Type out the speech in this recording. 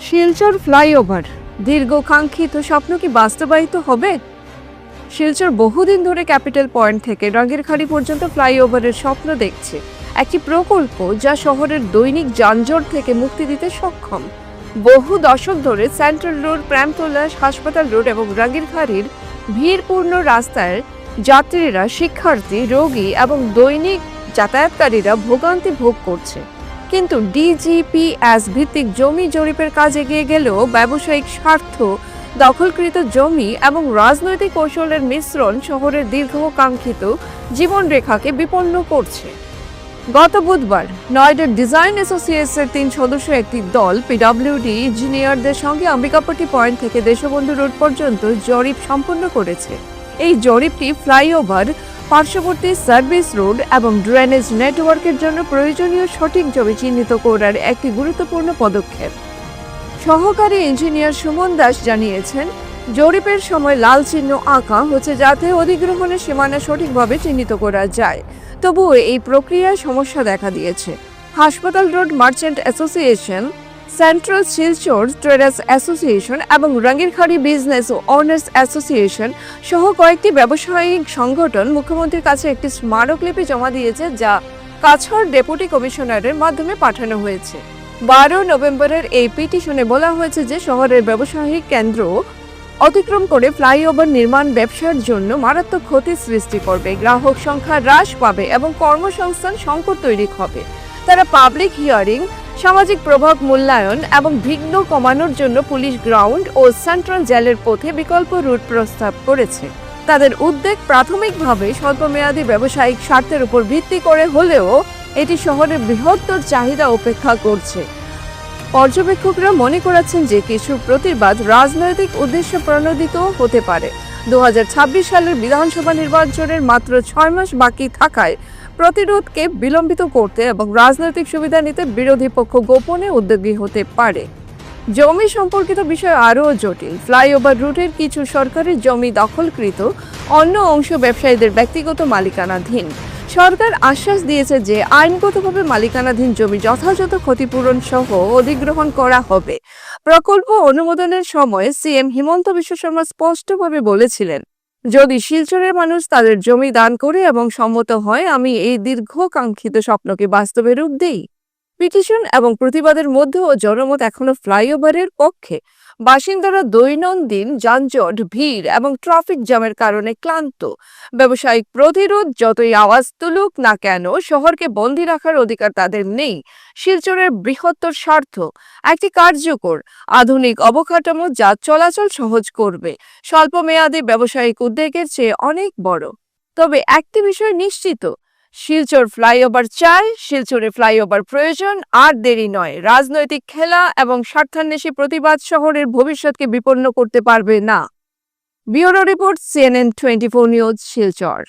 Silchar flyover. দীর্ঘকাঙ্ক্ষিত স্বপ্ন কি বাস্তবায়িত হবে? শিলচর বহুদিন ধরে ক্যাপিটাল পয়েন্ট থেকে রাঙ্গিরখাড়ি পর্যন্ত ফ্লাইওভারের স্বপ্ন দেখছে। একটি প্রকল্প যা শহরের দৈনিক যানজট থেকে মুক্তি দিতে সক্ষম। বহু দশক ধরে সেন্ট্রাল রোড প্রেমতলা হাসপাতাল রোড এবং রাঙ্গিরখাড়ির ভিড়পূর্ণ রাস্তায় যাত্রীরা, শিক্ষার্থী, রোগী এবং দৈনিক যাতায়াতকারীরা ভোগান্তি ভোগ করছে। কিন্তু ডিজিপিএস ভিত্তিক জমি জরিপের কাজ এগিয়ে গেলেও ব্যবসায়িক স্বার্থ, দখলকৃত জমি এবং রাজনৈতিক কৌশলের মিশ্রণ শহরের দীর্ঘকাঙ্ক্ষিত জীবনরেখাকে বিপন্ন করছে। গত বুধবার নয়ডার ডিজাইন অ্যাসোসিয়েটসের তিন সদস্য একটি দল পিডব্লিউডি ইঞ্জিনিয়ারদের সঙ্গে অম্বিকাপট্টি পয়েন্ট থেকে দেশবন্ধু রোড পর্যন্ত জরিপ সম্পন্ন করেছে। এই জরিপটি ফ্লাইওভার পার্শ্ববর্তী সার্ভিস রোড এবং ড্রেনেজ নেটওয়ার্কের জন্য প্রয়োজনীয় সঠিক জমি চিহ্নিত করার একটি গুরুত্বপূর্ণ পদক্ষেপ। সহকারী ইঞ্জিনিয়ার সুমন দাস জানিয়েছেন, জরিপের সময় লাল চিহ্ন আঁকা হচ্ছে যাতে অধিগ্রহণের সীমানা সঠিকভাবে চিহ্নিত করা যায়। তবুও এই প্রক্রিয়ায় সমস্যা দেখা দিয়েছে। হাসপাতাল road merchant association central Silchar traders association এবং রাঙ্গিরখাড়ি বিজনেস ও অনার্স অ্যাসোসিয়েশন সহ কয়েকটি ব্যবসায়িক সংগঠন মুখ্যমন্ত্রীর কাছে একটি স্মারকলিপি জমা দিয়েছে যা কাছড় ডেপুটি কমিশনারের মাধ্যমে পাঠানো হয়েছে। বারো নভেম্বরের এই পিটিশনে বলা হয়েছে যে শহরের ব্যবসায়িক কেন্দ্র অতিক্রম করে ফ্লাইওভার নির্মাণ ব্যবসার জন্য মারাত্মক ক্ষতি সৃষ্টি করবে। গ্রাহক সংখ্যা হ্রাস পাবে এবং কর্মসংস্থান সংকট তৈরি হবে। তারা পাবলিক হিয়ারিং সামাজিক প্রভাব মূল্যায়ন এবং বিঘ্ন কমানোর জন্য পুলিশ গ্রাউন্ড ও সেন্ট্রাল জেলের পথে বিকল্প রুট প্রস্তাব করেছে। তাদের উদ্বেগ প্রাথমিকভাবে স্বল্পমেয়াদী ব্যবসায়িক স্বার্থের উপর ভিত্তি করে হলেও এটি শহরের বৃহত্তর চাহিদা উপেক্ষা করছে। পর্যবেক্ষকরা মনে করেছেন যে কিছু প্রতিবাদ রাজনৈতিক উদ্দেশ্য প্রণোদিত হতে পারে। দু হাজার ছাব্বিশ সালের বিধানসভা নির্বাচনের মাত্র ছয় মাস বাকি থাকায় প্রতিরোধকে বিলম্বিত করতে এবং রাজনৈতিক সুবিধা নিতে বিরোধী পক্ষ গোপনে উদ্যোগী হতে পারে। জমি সম্পর্কিত বিষয় আরও জটিল। ফ্লাইওভার রুটের কিছু সরকারি জমি দখলকৃত, অন্য অংশ ব্যবসায়ীদের ব্যক্তিগত মালিকানাধীন। সরকার আশ্বাস দিয়েছে যে আইনগতভাবে মালিকানাধীন জমি যথাযথ ক্ষতিপূরণ সহ অধিগ্রহণ করা হবে। প্রকল্প অনুমোদনের সময় সিএম হিমন্ত বিশ্ব শর্মা স্পষ্টভাবে বলেছিলেন যদি শিলচরের মানুষ তাদের জমি দান করে এবং সম্মত হয়, আমি এই দীর্ঘকাঙ্ক্ষিত স্বপ্নকে বাস্তবে রূপ দেই। পিটিশন এবং প্রতিবাদের মধ্যেও জনমত এখনও ফ্লাইওভারের পক্ষে। বাসিন্দারা দৈনন্দিন যানজট, ভিড় এবং ট্রাফিক জ্যামের কারণে ক্লান্ত। ব্যবসায়িক প্রতিরোধ যতই আওয়াজ তুলুক না কেন, শহরকে বন্দি রাখার অধিকার তাদের নেই। শিলচরের বৃহত্তর স্বার্থ, একটি কার্যকর, আধুনিক অবকাঠামো যা চলাচল সহজ করবে। স্বল্পমেয়াদী ব্যবসায়িক উদ্যোগের চেয়ে অনেক বড়। তবে একটি বিষয় নিশ্চিত শিলচর ফ্লাইওভার চাই, শিলচরে ফ্লাইওভার প্রয়োজন, আর দেরি নয়। রাজনৈতিক খেলা এবং স্বার্থান্বেষী প্রতিবাদ শহরের ভবিষ্যৎকে বিপন্ন করতে পারবে না। Bureau report, CNN twenty four news, Silchar.